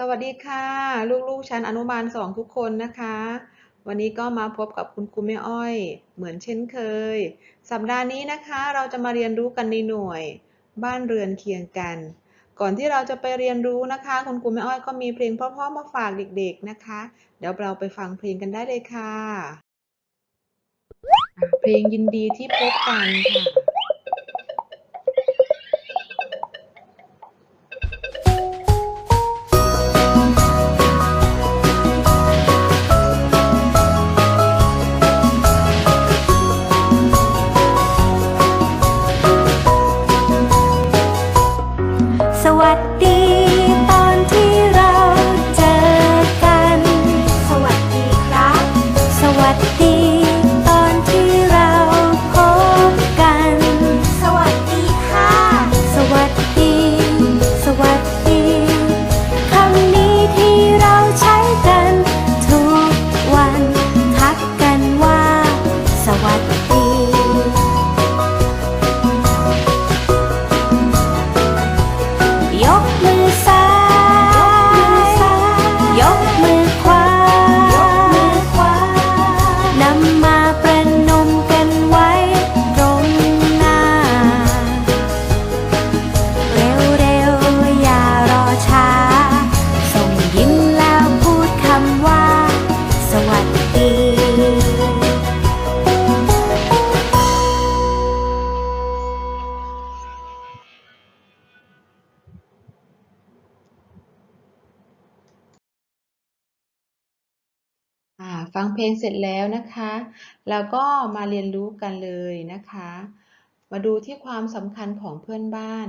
สวัสดีค่ะ ลูกๆชั้นอนุบาลสองทุกคนนะคะ วันนี้ก็มาพบกับคุณครูแม่อ้อย เหมือนเช่นเคย สัปดาห์นี้นะคะเราจะมาเรียนรู้กันในหน่วย บ้านเรือนเคียงกัน ก่อนที่เราจะไปเรียนรู้นะคะ คุณครูแม่อ้อยก็มีเพลงเพราะๆมาฝากเด็กๆนะคะ เดี๋ยวเราไปฟังเพลงกันได้เลยค่ะอะเพลงยินดีที่พบกันค่ะ อ่าฟังเพลงเสร็จแล้วนะคะแล้วก็มาเรียนรู้กันเลยนะคะ มาดูที่ความสำคัญของเพื่อนบ้าน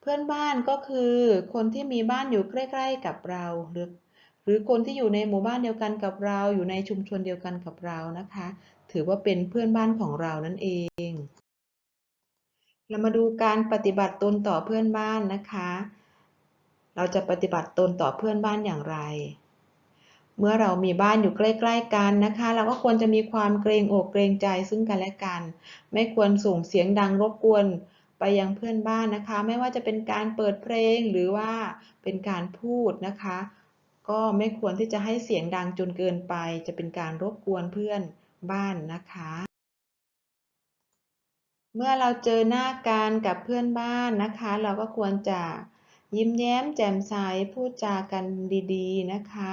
เพื่อนบ้านก็คือคนที่มีบ้านอยู่ใกล้ๆกับเราหรือหรือคนที่อยู่ในหมู่บ้านเดียวกันกับเราอยู่ในชุมชนเดียวกันกับเรานะคะ ถือว่าเป็นเพื่อนบ้านของเรานั่นเอง เรามาดูการปฏิบัติตนต่อเพื่อนบ้านนะคะ เราจะปฏิบัติตนต่อเพื่อนบ้านอย่างไร เมื่อเรามีบ้านอยู่ใกล้ ๆ กันนะคะ เราก็ควรจะมีความเกรงอกเกรงใจซึ่งกันและกัน ไม่ควรส่งเสียงดังรบกวนไปยังเพื่อนบ้านนะคะ ไม่ว่าจะเป็นการเปิดเพลงหรือว่าเป็นการพูดนะคะ ก็ไม่ควรที่จะให้เสียงดังจนเกินไป จะเป็นการรบกวนเพื่อนบ้านนะคะ เมื่อเราเจอหน้ากันกับเพื่อนบ้านนะคะ เราก็ควรจะยิ้มแย้มแจ่มใสพูดจากันดี ๆ นะคะ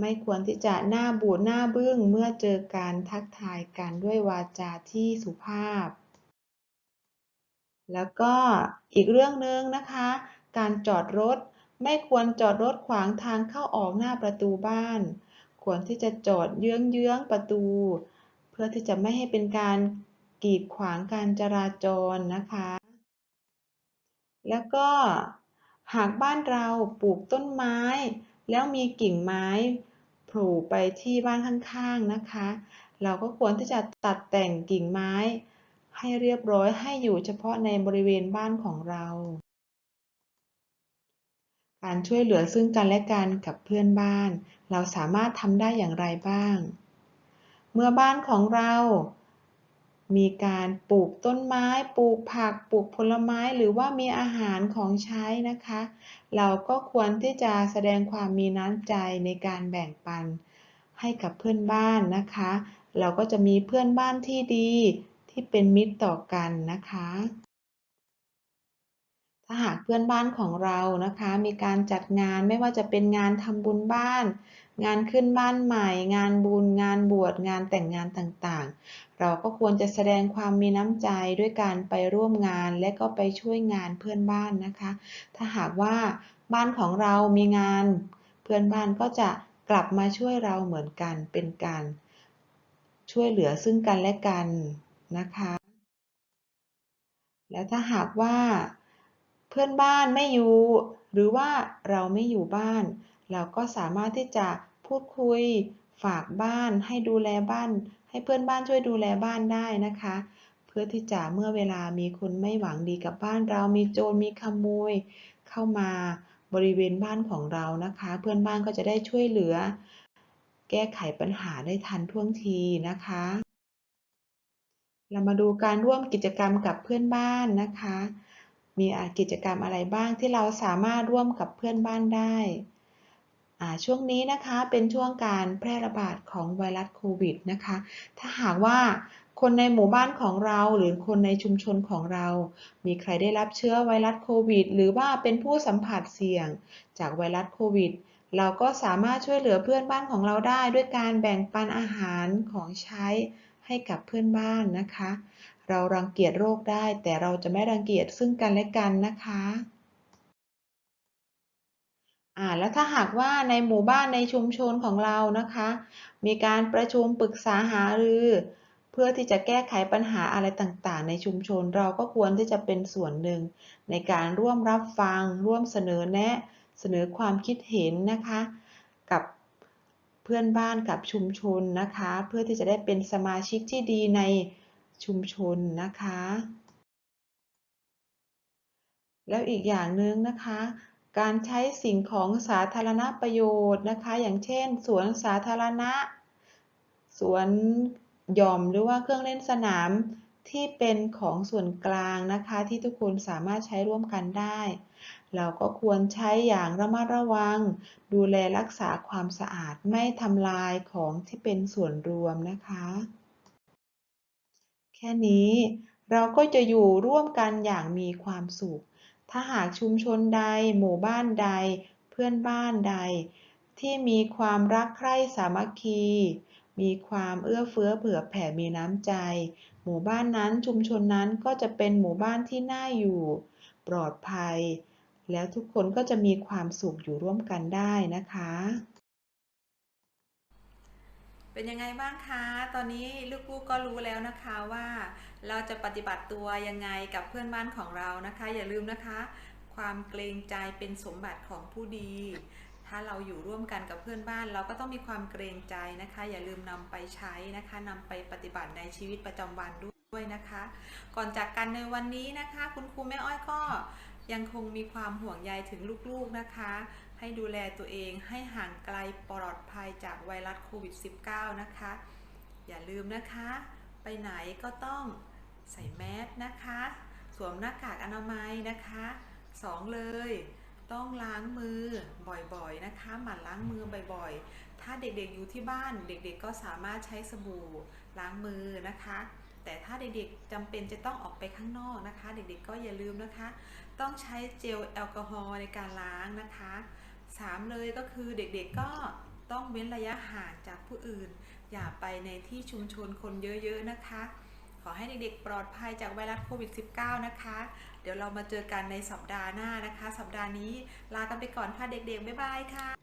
ไม่ควรที่จะหน้าบูดหน้าบึ้งเมื่อเจอการทักทายกันด้วยวาจาที่สุภาพ แล้วก็อีกเรื่องหนึ่งนะคะ การจอดรถไม่ควรจอดรถขวางทางเข้าออกหน้าประตูบ้าน ควรที่จะจอดเยื้องๆประตู เพื่อที่จะไม่ให้เป็นการกีดขวางการจราจรนะคะ แล้วก็หากบ้านเราปลูกต้นไม้ แล้วมีกิ่งไม้โผล่ไปที่บ้านข้างๆนะคะ เราก็ควรที่จะตัดแต่งกิ่งไม้ ให้เรียบร้อยให้อยู่เฉพาะในบริเวณบ้านของเรา การช่วยเหลือซึ่งกันและกันกับเพื่อนบ้าน เราสามารถทำได้อย่างไรบ้าง เมื่อบ้านของเรา มีการปลูกต้นไม้ ปลูกผัก ปลูกผลไม้ หรือว่ามีอาหารของใช้นะคะ เราก็ควรที่จะแสดงความมีน้ำใจในการแบ่งปันให้กับเพื่อนบ้านนะคะ เราก็จะมีเพื่อนบ้านที่ดีที่เป็นมิตรต่อกันนะคะ ถ้าหากเพื่อนบ้านของเรานะคะ มีการจัดงานไม่ว่าจะเป็นงานทำบุญบ้าน งานขึ้นบ้านใหม่ งานบุญ งานบวชงานแต่งงานต่างๆ เราก็ควรจะแสดงความมีน้ำใจด้วยการไปร่วมงานและก็ไปช่วยงานเพื่อนบ้านนะคะ ถ้าหากว่าบ้านของเรามีงาน เพื่อนบ้านก็จะกลับมาช่วยเราเหมือนกันเป็นการช่วยเหลือซึ่งกันและกันนะคะ แล้วถ้าหากว่า เพื่อนบ้านไม่อยู่ หรือว่าเราไม่อยู่บ้าน เราก็สามารถที่จะพูดคุย ฝากบ้านให้ดูแลบ้าน ให้เพื่อนบ้านช่วยดูแลบ้านได้นะคะ เพื่อที่จะเมื่อเวลามีคนไม่หวังดีกับบ้านเรามีโจรมีขโมย เข้ามาบริเวณบ้านของเรานะคะ เพื่อนบ้านก็จะได้ช่วยเหลือ แก้ไขปัญหาได้ทันท่วงทีนะคะ เรามาดูการร่วมกิจกรรมกับเพื่อนบ้านนะคะ มีกิจกรรมอะไรบ้างที่เราสามารถร่วมกับเพื่อนบ้านได้ช่วงนี้นะคะเป็นช่วงการแพร่ระบาดของไวรัสโควิดนะคะ ถ้าหากว่าคนในหมู่บ้านของเราหรือคนในชุมชนของเรา มีใครได้รับเชื้อไวรัสโควิด หรือว่าเป็นผู้สัมผัสเสี่ยงจากไวรัสโควิด เราก็สามารถช่วยเหลือเพื่อนบ้านของเราได้ ด้วยการแบ่งปันอาหารของใช้ให้กับเพื่อนบ้านนะคะ เรารังเกียจโรคได้ แต่เราจะไม่รังเกียจซึ่งกันและกันนะคะอ่าแล้วถ้าหากว่าในหมู่บ้านในชุมชนของเรานะคะ มีการประชุมปรึกษาหารือ เพื่อที่จะแก้ไขปัญหาอะไรต่างๆ ในชุมชนเราก็ควรที่จะเป็นส่วนหนึ่ง ในการร่วมรับฟัง ร่วมเสนอแนะ เสนอความคิดเห็นนะคะ กับเพื่อนบ้านกับชุมชนนะคะ เพื่อที่จะได้เป็นสมาชิกที่ดีใน ชุมชนนะคะ แล้วอีกอย่างหนึ่งนะคะ การใช้สิ่งของสาธารณประโยชน์นะคะ อย่างเช่น สวนสาธารณะ สวนหย่อมหรือว่าเครื่องเล่นสนามที่เป็นของส่วนกลางนะคะ ที่ทุกคนสามารถใช้ร่วมกันได้ เราก็ควรใช้อย่างระมัดระวัง ดูแลรักษาความสะอาดไม่ทำลายของที่เป็นส่วนรวมนะคะ แค่นี้เราก็จะอยู่ร่วมกันอย่างมีความสุข ถ้าหากชุมชนใด หมู่บ้านใด เพื่อนบ้านใด ที่มีความรักใคร่สามัคคี มีความเอื้อเฟื้อเผื่อแผ่มีน้ำใจ หมู่บ้านนั้นชุมชนนั้นก็จะเป็นหมู่บ้านที่น่าอยู่ ปลอดภัย แล้วทุกคนก็จะมีความสุขอยู่ร่วมกันได้นะคะ เป็นยังไงบ้างคะ ตอนนี้ลูกๆก็รู้แล้วนะคะว่า เราจะปฏิบัติตัวยังไงกับเพื่อนบ้านของเรานะคะ อย่าลืมนะคะ ความเกรงใจเป็นสมบัติของผู้ดี ถ้าเราอยู่ร่วมกันกับเพื่อนบ้าน เราก็ต้องมีความเกรงใจนะคะ อย่าลืมนำไปใช้นะคะนำไปปฏิบัติในชีวิตประจำวันด้วยนะคะ ก่อนจากกันในวันนี้นะคะ คุณครูแม่อ้อยก็ยังคงมีความห่วงใยถึงลูกๆนะคะ ให้ดูแลตัวเองให้ห่างไกลปลอดภัยจากไวรัสโควิด -19 นะคะ อย่าลืมนะคะ ไปไหนก็ต้องใส่แมสนะคะ สวมหน้ากากอนามัยนะคะสองเลยต้องล้างมือบ่อยๆนะคะหมั่นล้างมือบ่อยๆ ถ้าเด็กๆอยู่ที่บ้านเด็กๆก็สามารถใช้สบู่ล้างมือนะคะ แต่ถ้าเด็กๆจำเป็นจะต้องออกไปข้างนอกนะคะ เด็กๆก็อย่าลืมนะคะ ต้องใช้เจลแอลกอฮอล์ในการล้างนะคะ สามเลยก็คือเด็กๆก็ต้องเว้นระยะห่างจากผู้อื่น อย่าไปในที่ชุมชนคนเยอะๆนะคะ ขอให้เด็กๆ ปลอดภัยจากไวรัสโควิด -19 นะคะ เดี๋ยวเรามาเจอกันในสัปดาห์หน้านะคะ สัปดาห์นี้ลากันไปก่อนค่ะเด็กๆ บ๊ายบายค่ะ